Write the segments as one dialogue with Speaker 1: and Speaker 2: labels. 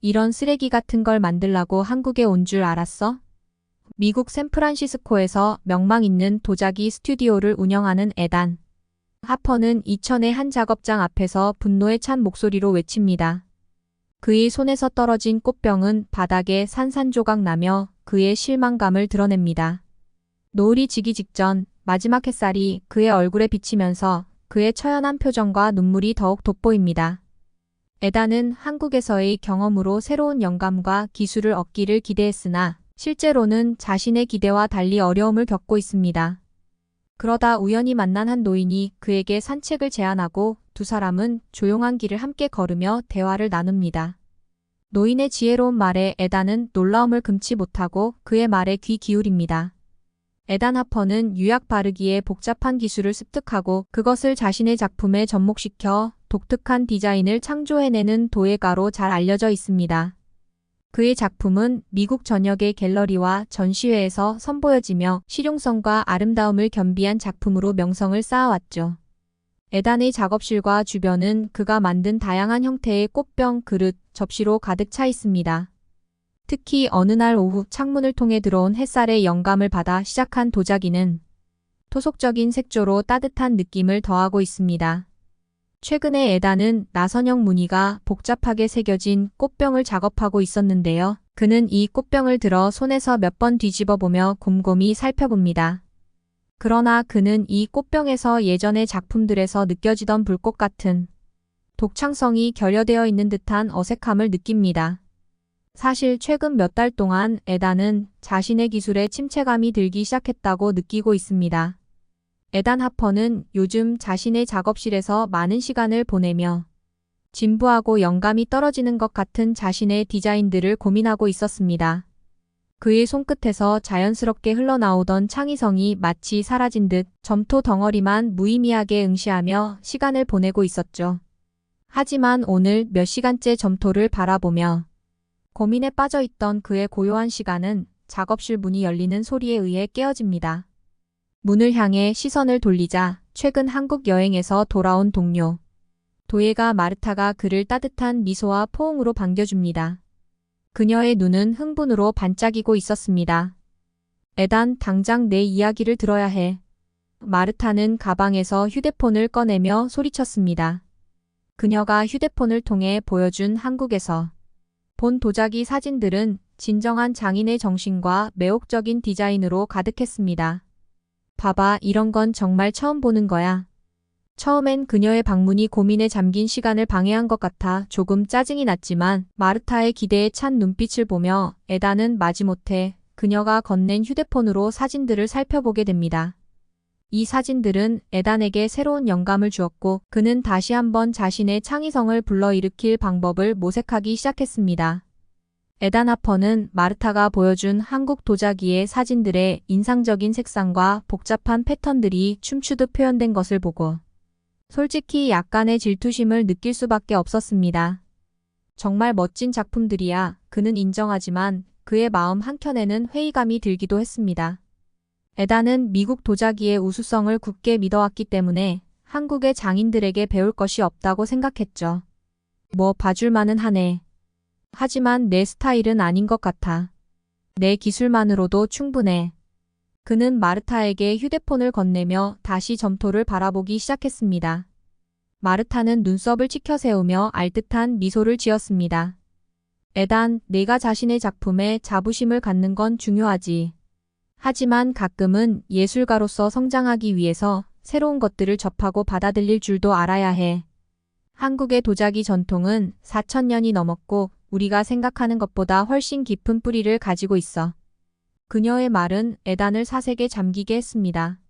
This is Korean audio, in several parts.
Speaker 1: 이런 쓰레기 같은 걸 만들라고 한국에 온 줄 알았어? 미국 샌프란시스코에서 명망 있는 도자기 스튜디오를 운영하는 에단. 하퍼는 이천의 한 작업장 앞에서 분노에 찬 목소리로 외칩니다. 그의 손에서 떨어진 꽃병은 바닥에 산산조각 나며 그의 실망감을 드러냅니다. 노을이 지기 직전 마지막 햇살이 그의 얼굴에 비치면서 그의 처연한 표정과 눈물이 더욱 돋보입니다. 에다는 한국에서의 경험으로 새로운 영감과 기술을 얻기를 기대했으나 실제로는 자신의 기대와 달리 어려움을 겪고 있습니다. 그러다 우연히 만난 한 노인이 그에게 산책을 제안하고 두 사람은 조용한 길을 함께 걸으며 대화를 나눕니다. 노인의 지혜로운 말에 에다는 놀라움을 금치 못하고 그의 말에 귀 기울입니다. 에단 하퍼는 유약 바르기에 복잡한 기술을 습득하고 그것을 자신의 작품에 접목시켜 독특한 디자인을 창조해내는 도예가로 잘 알려져 있습니다. 그의 작품은 미국 전역의 갤러리와 전시회에서 선보여지며 실용성과 아름다움을 겸비한 작품으로 명성을 쌓아왔죠. 에단의 작업실과 주변은 그가 만든 다양한 형태의 꽃병, 그릇, 접시로 가득 차 있습니다. 특히 어느 날 오후 창문을 통해 들어온 햇살의 영감을 받아 시작한 도자기는 토속적인 색조로 따뜻한 느낌을 더하고 있습니다. 최근에 에다는 나선형 무늬가 복잡하게 새겨진 꽃병을 작업하고 있었는데요. 그는 이 꽃병을 들어 손에서 몇 번 뒤집어 보며 곰곰이 살펴봅니다. 그러나 그는 이 꽃병에서 예전의 작품들에서 느껴지던 불꽃 같은 독창성이 결여되어 있는 듯한 어색함을 느낍니다. 사실 최근 몇 달 동안 에다는 자신의 기술에 침체감이 들기 시작했다고 느끼고 있습니다. 에단 하퍼는 요즘 자신의 작업실에서 많은 시간을 보내며 진부하고 영감이 떨어지는 것 같은 자신의 디자인들을 고민하고 있었습니다. 그의 손끝에서 자연스럽게 흘러나오던 창의성이 마치 사라진 듯 점토 덩어리만 무의미하게 응시하며 시간을 보내고 있었죠. 하지만 오늘 몇 시간째 점토를 바라보며 고민에 빠져 있던 그의 고요한 시간은 작업실 문이 열리는 소리에 의해 깨어집니다. 문을 향해 시선을 돌리자 최근 한국 여행에서 돌아온 동료. 도예가 마르타가 그를 따뜻한 미소와 포옹으로 반겨줍니다. 그녀의 눈은 흥분으로 반짝이고 있었습니다. 에단 당장 내 이야기를 들어야 해. 마르타는 가방에서 휴대폰을 꺼내며 소리쳤습니다. 그녀가 휴대폰을 통해 보여준 한국에서 본 도자기 사진들은 진정한 장인의 정신과 매혹적인 디자인으로 가득했습니다. 봐봐, 이런 건 정말 처음 보는 거야. 처음엔 그녀의 방문이 고민에 잠긴 시간을 방해한 것 같아 조금 짜증이 났지만 마르타의 기대에 찬 눈빛을 보며 에다는 마지못해 그녀가 건넨 휴대폰으로 사진들을 살펴보게 됩니다. 이 사진들은 에단에게 새로운 영감을 주었고 그는 다시 한번 자신의 창의성을 불러일으킬 방법을 모색하기 시작했습니다. 에단 하퍼는 마르타가 보여준 한국 도자기의 사진들의 인상적인 색상과 복잡한 패턴들이 춤추듯 표현된 것을 보고 솔직히 약간의 질투심을 느낄 수밖에 없었습니다. 정말 멋진 작품들이야 그는 인정하지만 그의 마음 한켠에는 회의감이 들기도 했습니다. 에다는 미국 도자기의 우수성을 굳게 믿어왔기 때문에 한국의 장인들에게 배울 것이 없다고 생각했죠. 뭐 봐줄만은 하네. 하지만 내 스타일은 아닌 것 같아. 내 기술만으로도 충분해. 그는 마르타에게 휴대폰을 건네며 다시 점토를 바라보기 시작했습니다. 마르타는 눈썹을 치켜 세우며 알듯한 미소를 지었습니다. 에단, 내가 자신의 작품에 자부심을 갖는 건 중요하지. 하지만 가끔은 예술가로서 성장하기 위해서 새로운 것들을 접하고 받아들일 줄도 알아야 해. 한국의 도자기 전통은 4천년이 넘었고 우리가 생각하는 것보다 훨씬 깊은 뿌리를 가지고 있어. 그녀의 말은 에단을 사색에 잠기게 했습니다.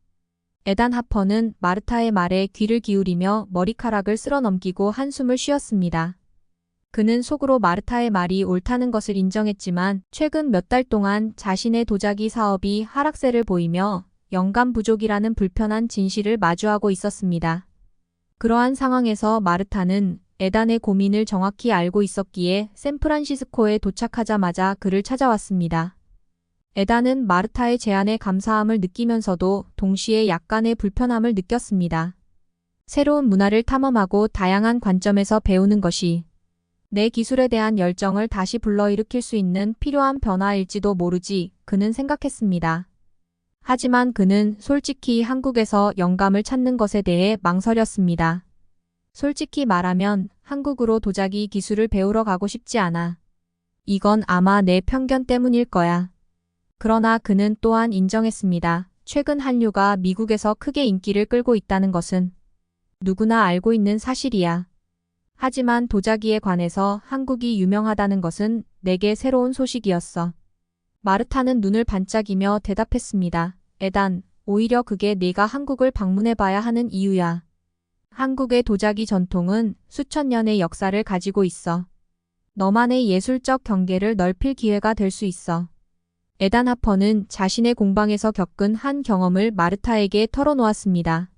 Speaker 1: 에단 하퍼는 마르타의 말에 귀를 기울이며 머리카락을 쓸어 넘기고 한숨을 쉬었습니다. 그는 속으로 마르타의 말이 옳다는 것을 인정했지만 최근 몇 달 동안 자신의 도자기 사업이 하락세를 보이며 영감 부족이라는 불편한 진실을 마주하고 있었습니다. 그러한 상황에서 마르타는 에단의 고민을 정확히 알고 있었기에 샌프란시스코에 도착하자마자 그를 찾아왔습니다. 에단은 마르타의 제안에 감사함을 느끼면서도 동시에 약간의 불편함을 느꼈습니다. 새로운 문화를 탐험하고 다양한 관점에서 배우는 것이 내 기술에 대한 열정을 다시 불러일으킬 수 있는 필요한 변화일지도 모르지 그는 생각했습니다. 하지만 그는 솔직히 한국에서 영감을 찾는 것에 대해 망설였습니다. 솔직히 말하면 한국으로 도자기 기술을 배우러 가고 싶지 않아. 이건 아마 내 편견 때문일 거야. 그러나 그는 또한 인정했습니다. 최근 한류가 미국에서 크게 인기를 끌고 있다는 것은 누구나 알고 있는 사실이야. 하지만 도자기에 관해서 한국이 유명하다는 것은 내게 새로운 소식이었어. 마르타는 눈을 반짝이며 대답했습니다. 에단, 오히려 그게 네가 한국을 방문해 봐야 하는 이유야. 한국의 도자기 전통은 수천 년의 역사를 가지고 있어. 너만의 예술적 경계를 넓힐 기회가 될 수 있어. 에단 하퍼는 자신의 공방에서 겪은 한 경험을 마르타에게 털어놓았습니다.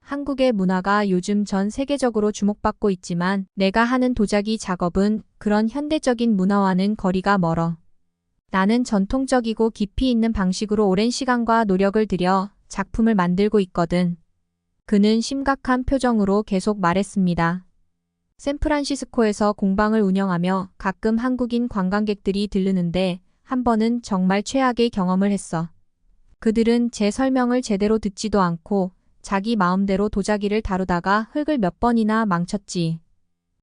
Speaker 1: 한국의 문화가 요즘 전 세계적으로 주목받고 있지만 내가 하는 도자기 작업은 그런 현대적인 문화와는 거리가 멀어. 나는 전통적이고 깊이 있는 방식으로 오랜 시간과 노력을 들여 작품을 만들고 있거든. 그는 심각한 표정으로 계속 말했습니다. 샌프란시스코에서 공방을 운영하며 가끔 한국인 관광객들이 들르는데 한 번은 정말 최악의 경험을 했어. 그들은 제 설명을 제대로 듣지도 않고 자기 마음대로 도자기를 다루다가 흙을 몇 번이나 망쳤지.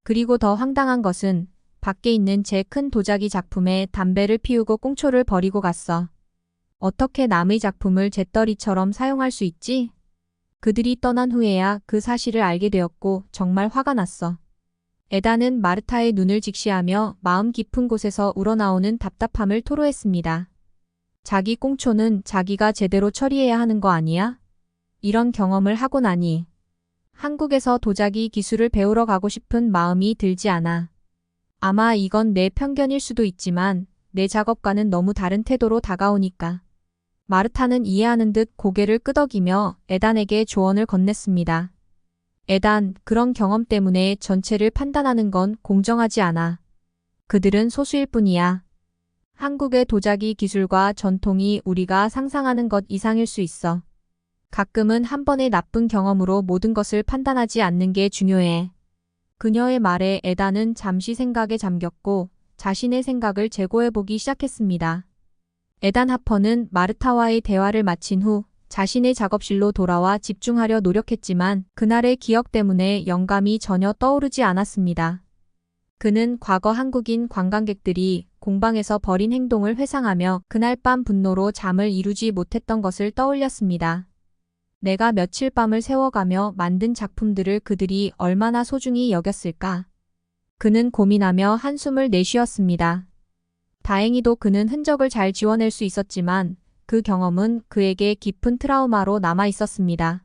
Speaker 1: 그리고 더 황당한 것은 밖에 있는 제 큰 도자기 작품에 담배를 피우고 꽁초를 버리고 갔어. 어떻게 남의 작품을 재떨이처럼 사용할 수 있지? 그들이 떠난 후에야 그 사실을 알게 되었고 정말 화가 났어. 에다는 마르타의 눈을 직시하며 마음 깊은 곳에서 우러나오는 답답함을 토로했습니다. 자기 꽁초는 자기가 제대로 처리해야 하는 거 아니야? 이런 경험을 하고 나니 한국에서 도자기 기술을 배우러 가고 싶은 마음이 들지 않아. 아마 이건 내 편견일 수도 있지만 내 작업과는 너무 다른 태도로 다가오니까. 마르타는 이해하는 듯 고개를 끄덕이며 에단에게 조언을 건넸습니다. 에단, 그런 경험 때문에 전체를 판단하는 건 공정하지 않아. 그들은 소수일 뿐이야. 한국의 도자기 기술과 전통이 우리가 상상하는 것 이상일 수 있어. 가끔은 한 번의 나쁜 경험으로 모든 것을 판단하지 않는 게 중요해. 그녀의 말에 에다는 잠시 생각에 잠겼고 자신의 생각을 재고해보기 시작했습니다. 에단 하퍼는 마르타와의 대화를 마친 후 자신의 작업실로 돌아와 집중하려 노력했지만 그날의 기억 때문에 영감이 전혀 떠오르지 않았습니다. 그는 과거 한국인 관광객들이 공방에서 벌인 행동을 회상하며 그날 밤 분노로 잠을 이루지 못했던 것을 떠올렸습니다. 내가 며칠 밤을 세워가며 만든 작품들을 그들이 얼마나 소중히 여겼을까? 그는 고민하며 한숨을 내쉬었습니다. 다행히도 그는 흔적을 잘 지워낼 수 있었지만 그 경험은 그에게 깊은 트라우마로 남아 있었습니다.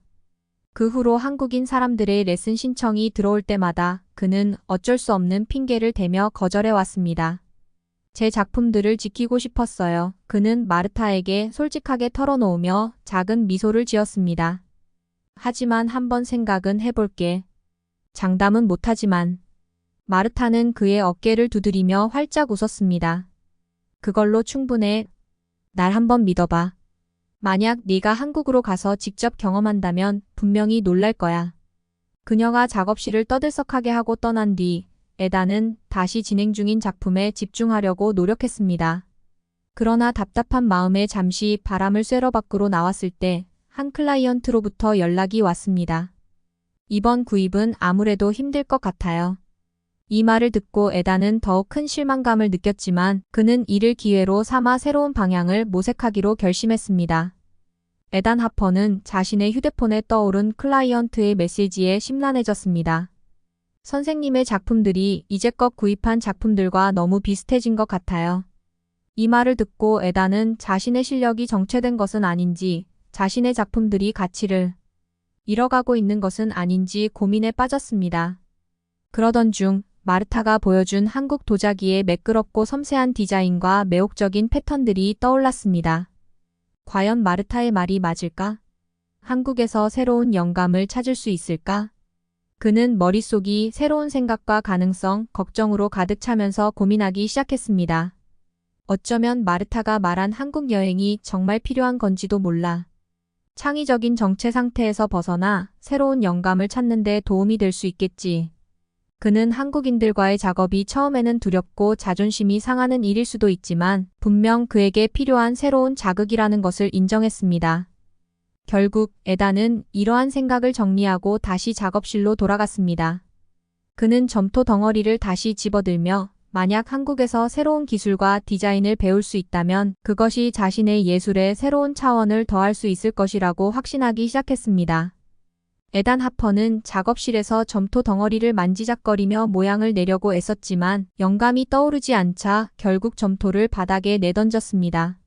Speaker 1: 그 후로 한국인 사람들의 레슨 신청이 들어올 때마다 그는 어쩔 수 없는 핑계를 대며 거절해 왔습니다. 제 작품들을 지키고 싶었어요. 그는 마르타에게 솔직하게 털어놓으며 작은 미소를 지었습니다. 하지만 한번 생각은 해볼게. 장담은 못하지만. 마르타는 그의 어깨를 두드리며 활짝 웃었습니다. 그걸로 충분해. 날 한번 믿어봐. 만약 네가 한국으로 가서 직접 경험한다면 분명히 놀랄 거야. 그녀가 작업실을 떠들썩하게 하고 떠난 뒤 에다는 다시 진행 중인 작품에 집중하려고 노력했습니다. 그러나 답답한 마음에 잠시 바람을 쐬러 밖으로 나왔을 때 한 클라이언트로부터 연락이 왔습니다. 이번 구입은 아무래도 힘들 것 같아요. 이 말을 듣고 에다는 더욱 큰 실망감을 느꼈지만 그는 이를 기회로 삼아 새로운 방향을 모색하기로 결심했습니다. 에단 하퍼는 자신의 휴대폰에 떠오른 클라이언트의 메시지에 심란해졌습니다. 선생님의 작품들이 이제껏 구입한 작품들과 너무 비슷해진 것 같아요. 이 말을 듣고 에다는 자신의 실력이 정체된 것은 아닌지 자신의 작품들이 가치를 잃어가고 있는 것은 아닌지 고민에 빠졌습니다. 그러던 중 마르타가 보여준 한국 도자기의 매끄럽고 섬세한 디자인과 매혹적인 패턴들이 떠올랐습니다. 과연 마르타의 말이 맞을까? 한국에서 새로운 영감을 찾을 수 있을까? 그는 머릿속이 새로운 생각과 가능성, 걱정으로 가득 차면서 고민하기 시작했습니다. 어쩌면 마르타가 말한 한국 여행이 정말 필요한 건지도 몰라. 창의적인 정체 상태에서 벗어나 새로운 영감을 찾는 데 도움이 될 수 있겠지. 그는 한국인들과의 작업이 처음에는 두렵고 자존심이 상하는 일일 수도 있지만 분명 그에게 필요한 새로운 자극이라는 것을 인정했습니다. 결국 에다는 이러한 생각을 정리하고 다시 작업실로 돌아갔습니다. 그는 점토 덩어리를 다시 집어들며 만약 한국에서 새로운 기술과 디자인을 배울 수 있다면 그것이 자신의 예술에 새로운 차원을 더할 수 있을 것이라고 확신하기 시작했습니다. 에단 하퍼는 작업실에서 점토 덩어리를 만지작거리며 모양을 내려고 애썼지만 영감이 떠오르지 않자 결국 점토를 바닥에 내던졌습니다.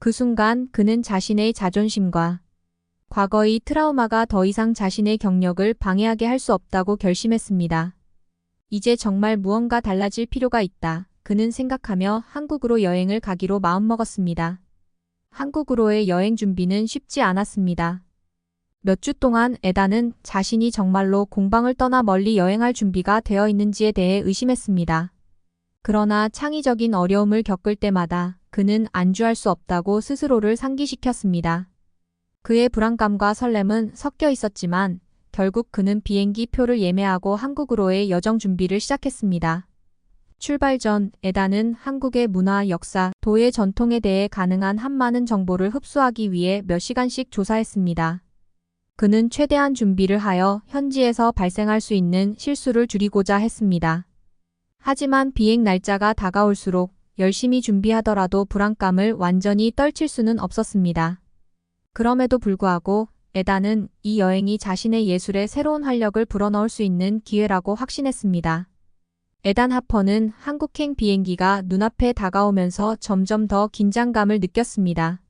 Speaker 1: 그 순간 그는 자신의 자존심과 과거의 트라우마가 더 이상 자신의 경력을 방해하게 할 수 없다고 결심했습니다. 이제 정말 무언가 달라질 필요가 있다. 그는 생각하며 한국으로 여행을 가기로 마음먹었습니다. 한국으로의 여행 준비는 쉽지 않았습니다. 몇 주 동안 에다는 자신이 정말로 공방을 떠나 멀리 여행할 준비가 되어 있는지에 대해 의심했습니다. 그러나 창의적인 어려움을 겪을 때마다 그는 안주할 수 없다고 스스로를 상기시켰습니다. 그의 불안감과 설렘은 섞여 있었지만 결국 그는 비행기 표를 예매하고 한국으로의 여정 준비를 시작했습니다. 출발 전 에다는 한국의 문화, 역사, 도의 전통에 대해 가능한 한 많은 정보를 흡수하기 위해 몇 시간씩 조사했습니다. 그는 최대한 준비를 하여 현지에서 발생할 수 있는 실수를 줄이고자 했습니다. 하지만 비행 날짜가 다가올수록 열심히 준비하더라도 불안감을 완전히 떨칠 수는 없었습니다. 그럼에도 불구하고 에다는 이 여행이 자신의 예술에 새로운 활력을 불어넣을 수 있는 기회라고 확신했습니다. 에단 하퍼는 한국행 비행기가 눈앞에 다가오면서 점점 더 긴장감을 느꼈습니다.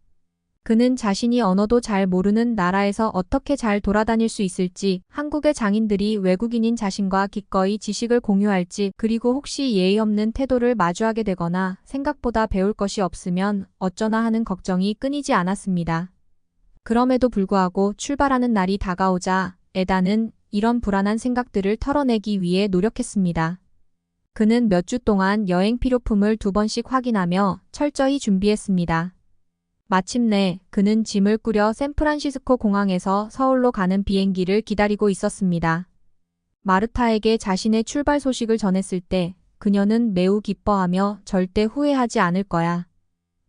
Speaker 1: 그는 자신이 언어도 잘 모르는 나라에서 어떻게 잘 돌아다닐 수 있을지, 한국의 장인들이 외국인인 자신과 기꺼이 지식을 공유할지, 그리고 혹시 예의 없는 태도를 마주하게 되거나 생각보다 배울 것이 없으면 어쩌나 하는 걱정이 끊이지 않았습니다. 그럼에도 불구하고 출발하는 날이 다가오자 에다는 이런 불안한 생각들을 털어내기 위해 노력했습니다. 그는 몇 주 동안 여행 필요품을 두 번씩 확인하며 철저히 준비했습니다. 마침내 그는 짐을 꾸려 샌프란시스코 공항에서 서울로 가는 비행기를 기다리고 있었습니다. 마르타에게 자신의 출발 소식을 전했을 때 그녀는 매우 기뻐하며 절대 후회하지 않을 거야.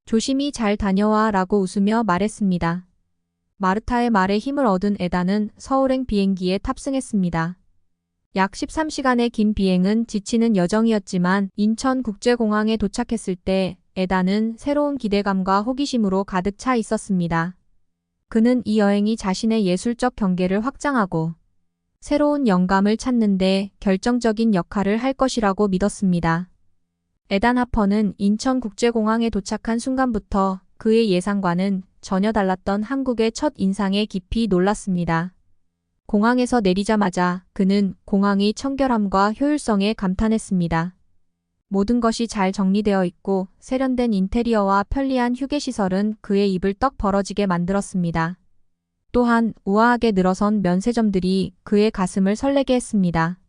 Speaker 1: 조심히 잘 다녀와 라고 웃으며 말했습니다. 마르타의 말에 힘을 얻은 에다는 서울행 비행기에 탑승했습니다. 약 13시간의 긴 비행은 지치는 여정이었지만 인천국제공항에 도착했을 때 에다는 새로운 기대감과 호기심으로 가득 차 있었습니다. 그는 이 여행이 자신의 예술적 경계를 확장하고 새로운 영감을 찾는데 결정적인 역할을 할 것이라고 믿었습니다. 에단 하퍼는 인천국제공항에 도착한 순간부터 그의 예상과는 전혀 달랐던 한국의 첫 인상에 깊이 놀랐습니다. 공항에서 내리자마자 그는 공항의 청결함과 효율성에 감탄했습니다. 모든 것이 잘 정리되어 있고 세련된 인테리어와 편리한 휴게시설은 그의 입을 떡 벌어지게 만들었습니다. 또한 우아하게 늘어선 면세점들이 그의 가슴을 설레게 했습니다.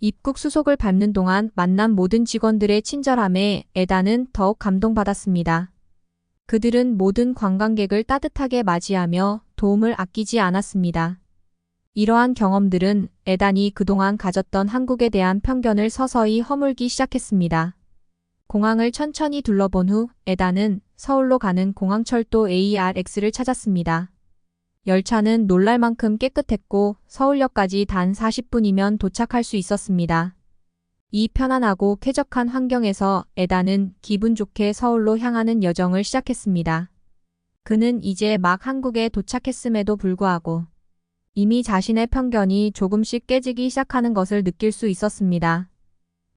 Speaker 1: 입국 수속을 밟는 동안 만난 모든 직원들의 친절함에 에다는 더욱 감동받았습니다. 그들은 모든 관광객을 따뜻하게 맞이하며 도움을 아끼지 않았습니다. 이러한 경험들은 에단이 그동안 가졌던 한국에 대한 편견을 서서히 허물기 시작했습니다. 공항을 천천히 둘러본 후 에단은 서울로 가는 공항철도 ARX를 찾았습니다. 열차는 놀랄 만큼 깨끗했고 서울역까지 단 40분이면 도착할 수 있었습니다. 이 편안하고 쾌적한 환경에서 에다는 기분 좋게 서울로 향하는 여정을 시작했습니다. 그는 이제 막 한국에 도착했음에도 불구하고 이미 자신의 편견이 조금씩 깨지기 시작하는 것을 느낄 수 있었습니다.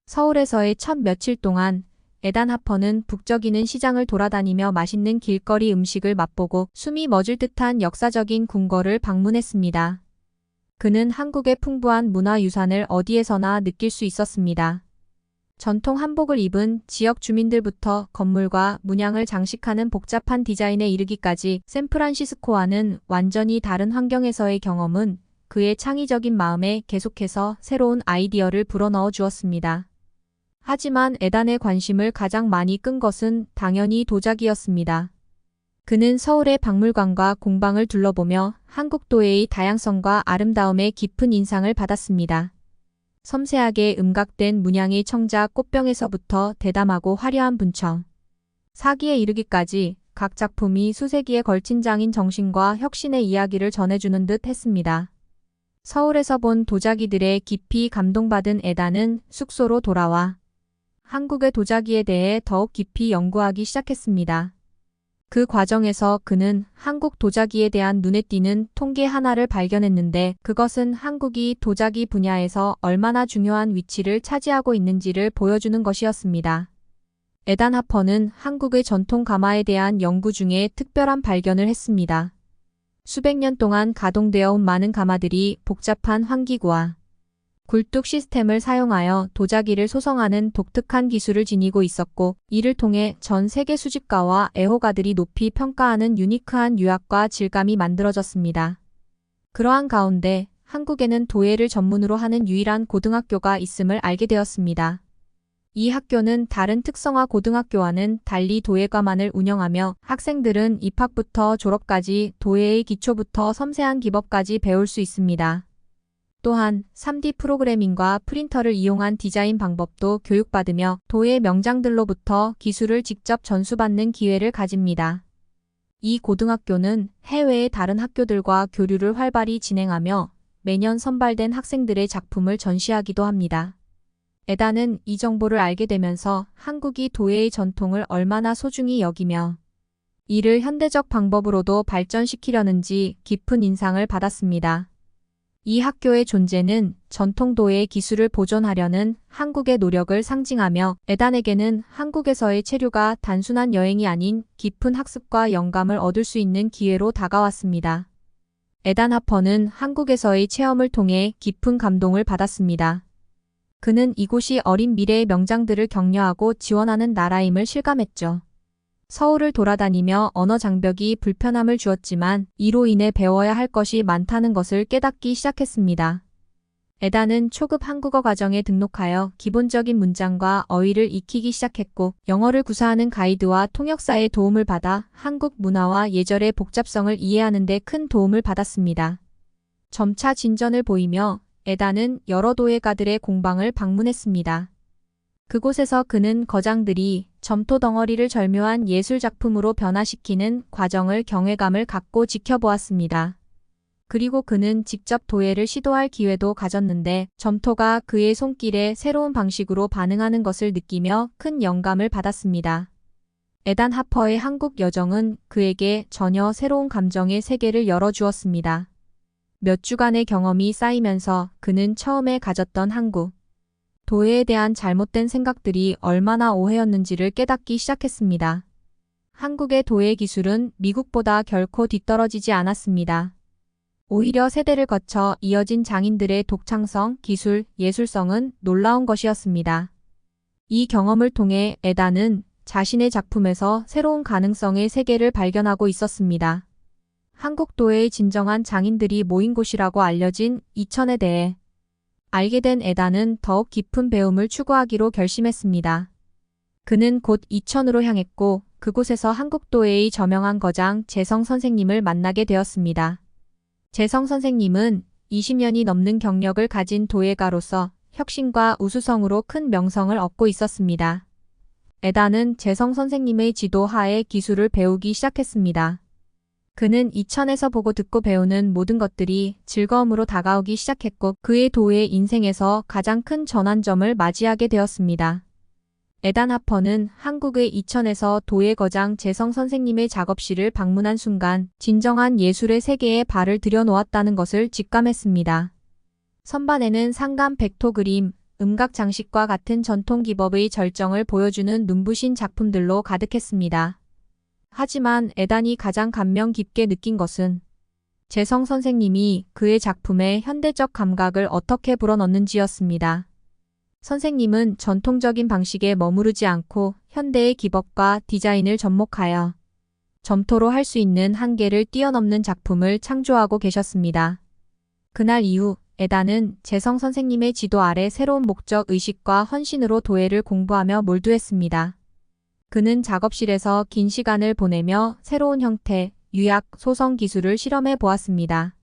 Speaker 1: 서울에서의 첫 며칠 동안 에단 하퍼는 북적이는 시장을 돌아다니며 맛있는 길거리 음식을 맛보고 숨이 멎을 듯한 역사적인 궁궐을 방문했습니다. 그는 한국의 풍부한 문화유산을 어디에서나 느낄 수 있었습니다. 전통 한복을 입은 지역 주민들부터 건물과 문양을 장식하는 복잡한 디자인에 이르기까지 샌프란시스코와는 완전히 다른 환경에서의 경험은 그의 창의적인 마음에 계속해서 새로운 아이디어를 불어넣어 주었습니다. 하지만 에단의 관심을 가장 많이 끈 것은 당연히 도자기였습니다. 그는 서울의 박물관과 공방을 둘러보며 한국도의 다양성과 아름다움에 깊은 인상을 받았습니다. 섬세하게 음각된 문양의 청자 꽃병에서부터 대담하고 화려한 분청, 사기에 이르기까지 각 작품이 수세기에 걸친 장인 정신과 혁신의 이야기를 전해주는 듯 했습니다. 서울에서 본 도자기들의 깊이 감동받은 에다는 숙소로 돌아와 한국의 도자기에 대해 더욱 깊이 연구하기 시작했습니다. 그 과정에서 그는 한국 도자기에 대한 눈에 띄는 통계 하나를 발견했는데 그것은 한국이 도자기 분야에서 얼마나 중요한 위치를 차지하고 있는지를 보여주는 것이었습니다. 에단 하퍼는 한국의 전통 가마에 대한 연구 중에 특별한 발견을 했습니다. 수백 년 동안 가동되어 온 많은 가마들이 복잡한 환기구와 굴뚝 시스템을 사용하여 도자기를 소성하는 독특한 기술을 지니고 있었고 이를 통해 전 세계 수집가와 애호가들이 높이 평가하는 유니크한 유학과 질감이 만들어졌습니다. 그러한 가운데 한국에는 도예를 전문으로 하는 유일한 고등학교가 있음을 알게 되었습니다. 이 학교는 다른 특성화 고등학교와는 달리 도예과만을 운영하며 학생들은 입학부터 졸업까지 도예의 기초부터 섬세한 기법까지 배울 수 있습니다. 또한 3D 프로그래밍과 프린터를 이용한 디자인 방법도 교육받으며 도예 명장들로부터 기술을 직접 전수받는 기회를 가집니다. 이 고등학교는 해외의 다른 학교들과 교류를 활발히 진행하며 매년 선발된 학생들의 작품을 전시하기도 합니다. 에다는 이 정보를 알게 되면서 한국이 도예의 전통을 얼마나 소중히 여기며 이를 현대적 방법으로도 발전시키려는지 깊은 인상을 받았습니다. 이 학교의 존재는 전통도의 기술을 보존하려는 한국의 노력을 상징하며 에단에게는 한국에서의 체류가 단순한 여행이 아닌 깊은 학습과 영감을 얻을 수 있는 기회로 다가왔습니다. 에단 하퍼는 한국에서의 체험을 통해 깊은 감동을 받았습니다. 그는 이곳이 어린 미래의 명장들을 격려하고 지원하는 나라임을 실감했죠. 서울을 돌아다니며 언어 장벽이 불편함을 주었지만 이로 인해 배워야 할 것이 많다는 것을 깨닫기 시작했습니다. 에다는 초급 한국어 과정에 등록하여 기본적인 문장과 어휘를 익히기 시작했고 영어를 구사하는 가이드와 통역사의 도움을 받아 한국 문화와 예절의 복잡성을 이해하는 데 큰 도움을 받았습니다. 점차 진전을 보이며 에다는 여러 도예가들의 공방을 방문했습니다. 그곳에서 그는 거장들이 점토 덩어리를 절묘한 예술 작품으로 변화시키는 과정을 경외감을 갖고 지켜보았습니다. 그리고 그는 직접 도예를 시도할 기회도 가졌는데 점토가 그의 손길에 새로운 방식으로 반응하는 것을 느끼며 큰 영감을 받았습니다. 에단 하퍼의 한국 여정은 그에게 전혀 새로운 감정의 세계를 열어주었습니다. 몇 주간의 경험이 쌓이면서 그는 처음에 가졌던 한국, 도예에 대한 잘못된 생각들이 얼마나 오해였는지를 깨닫기 시작했습니다. 한국의 도예 기술은 미국보다 결코 뒤떨어지지 않았습니다. 오히려 세대를 거쳐 이어진 장인들의 독창성, 기술, 예술성은 놀라운 것이었습니다. 이 경험을 통해 에다는 자신의 작품에서 새로운 가능성의 세계를 발견하고 있었습니다. 한국 도예의 진정한 장인들이 모인 곳이라고 알려진 이천에 대해 알게 된 에다는 더욱 깊은 배움을 추구하기로 결심했습니다. 그는 곧 이천으로 향했고 그곳에서 한국도예의 저명한 거장 재성 선생님을 만나게 되었습니다. 재성 선생님은 20년이 넘는 경력을 가진 도예가로서 혁신과 우수성으로 큰 명성을 얻고 있었습니다. 에다는 재성 선생님의 지도 하에 기술을 배우기 시작했습니다. 그는 이천에서 보고 듣고 배우는 모든 것들이 즐거움으로 다가오기 시작했고 그의 도의 인생에서 가장 큰 전환점을 맞이하게 되었습니다. 에단 하퍼는 한국의 이천에서 도예 거장 재성 선생님의 작업실을 방문한 순간 진정한 예술의 세계에 발을 들여놓았다는 것을 직감했습니다. 선반에는 상감 백토 그림, 음각 장식과 같은 전통 기법의 절정을 보여주는 눈부신 작품들로 가득했습니다. 하지만 에단이 가장 감명 깊게 느낀 것은 재성 선생님이 그의 작품에 현대적 감각을 어떻게 불어넣는지였습니다. 선생님은 전통적인 방식에 머무르지 않고 현대의 기법과 디자인을 접목하여 점토로 할 수 있는 한계를 뛰어넘는 작품을 창조하고 계셨습니다. 그날 이후 에다는 재성 선생님의 지도 아래 새로운 목적 의식과 헌신으로 도예를 공부하며 몰두했습니다. 그는 작업실에서 긴 시간을 보내며 새로운 형태, 유약, 소성 기술을 실험해 보았습니다.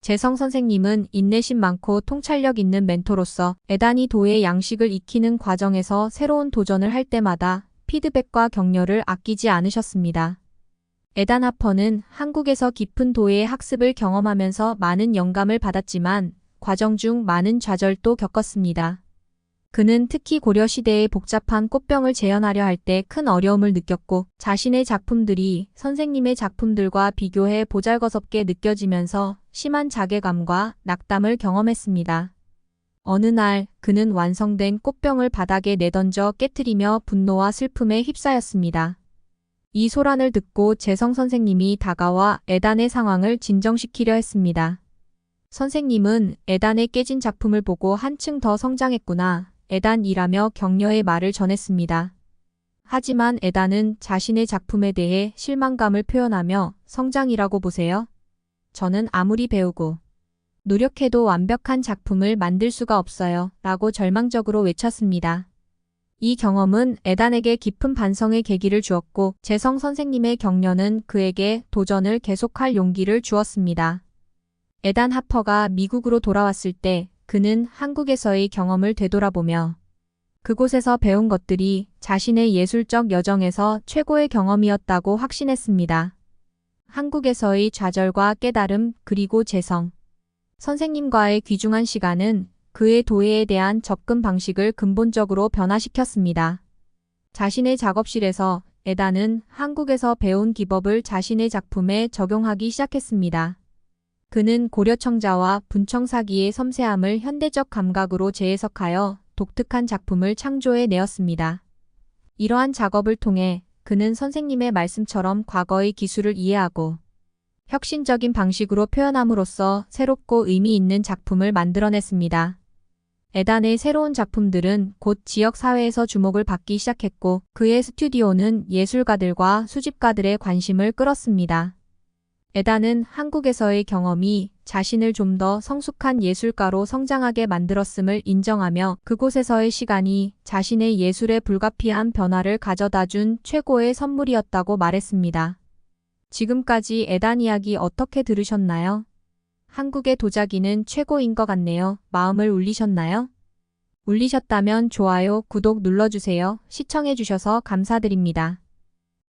Speaker 1: 재성 선생님은 인내심 많고 통찰력 있는 멘토로서 에단이 도의 양식을 익히는 과정에서 새로운 도전을 할 때마다 피드백과 격려를 아끼지 않으셨습니다. 에단 하퍼는 한국에서 깊은 도의 학습을 경험하면서 많은 영감을 받았지만 과정 중 많은 좌절도 겪었습니다. 그는 특히 고려 시대의 복잡한 꽃병을 재현하려 할 때 큰 어려움을 느꼈고 자신의 작품들이 선생님의 작품들과 비교해 보잘것없게 느껴지면서 심한 자괴감과 낙담을 경험했습니다. 어느 날 그는 완성된 꽃병을 바닥에 내던져 깨뜨리며 분노와 슬픔에 휩싸였습니다. 이 소란을 듣고 재성 선생님이 다가와 에단의 상황을 진정시키려 했습니다. 선생님은 에단의 깨진 작품을 보고 한층 더 성장했구나. 에단이라며 격려의 말을 전했습니다. 하지만 에단은 자신의 작품에 대해 실망감을 표현하며 성장이라고 보세요. 저는 아무리 배우고 노력해도 완벽한 작품을 만들 수가 없어요. 라고 절망적으로 외쳤습니다. 이 경험은 에단에게 깊은 반성의 계기를 주었고 재성 선생님의 격려는 그에게 도전을 계속할 용기를 주었습니다. 에단 하퍼가 미국으로 돌아왔을 때 그는 한국에서의 경험을 되돌아보며 그곳에서 배운 것들이 자신의 예술적 여정에서 최고의 경험이었다고 확신했습니다. 한국에서의 좌절과 깨달음 그리고 재성. 선생님과의 귀중한 시간은 그의 도예에 대한 접근 방식을 근본적으로 변화시켰습니다. 자신의 작업실에서 에다는 한국에서 배운 기법을 자신의 작품에 적용하기 시작했습니다. 그는 고려청자와 분청사기의 섬세함을 현대적 감각으로 재해석하여 독특한 작품을 창조해 내었습니다. 이러한 작업을 통해 그는 선생님의 말씀처럼 과거의 기술을 이해하고 혁신적인 방식으로 표현함으로써 새롭고 의미 있는 작품을 만들어냈습니다. 에단의 새로운 작품들은 곧 지역 사회에서 주목을 받기 시작했고 그의 스튜디오는 예술가들과 수집가들의 관심을 끌었습니다. 에단은 한국에서의 경험이 자신을 좀 더 성숙한 예술가로 성장하게 만들었음을 인정하며 그곳에서의 시간이 자신의 예술에 불가피한 변화를 가져다 준 최고의 선물이었다고 말했습니다. 지금까지 에단 이야기 어떻게 들으셨나요? 한국의 도자기는 최고인 것 같네요. 마음을 울리셨나요? 울리셨다면 좋아요, 구독 눌러주세요. 시청해주셔서 감사드립니다.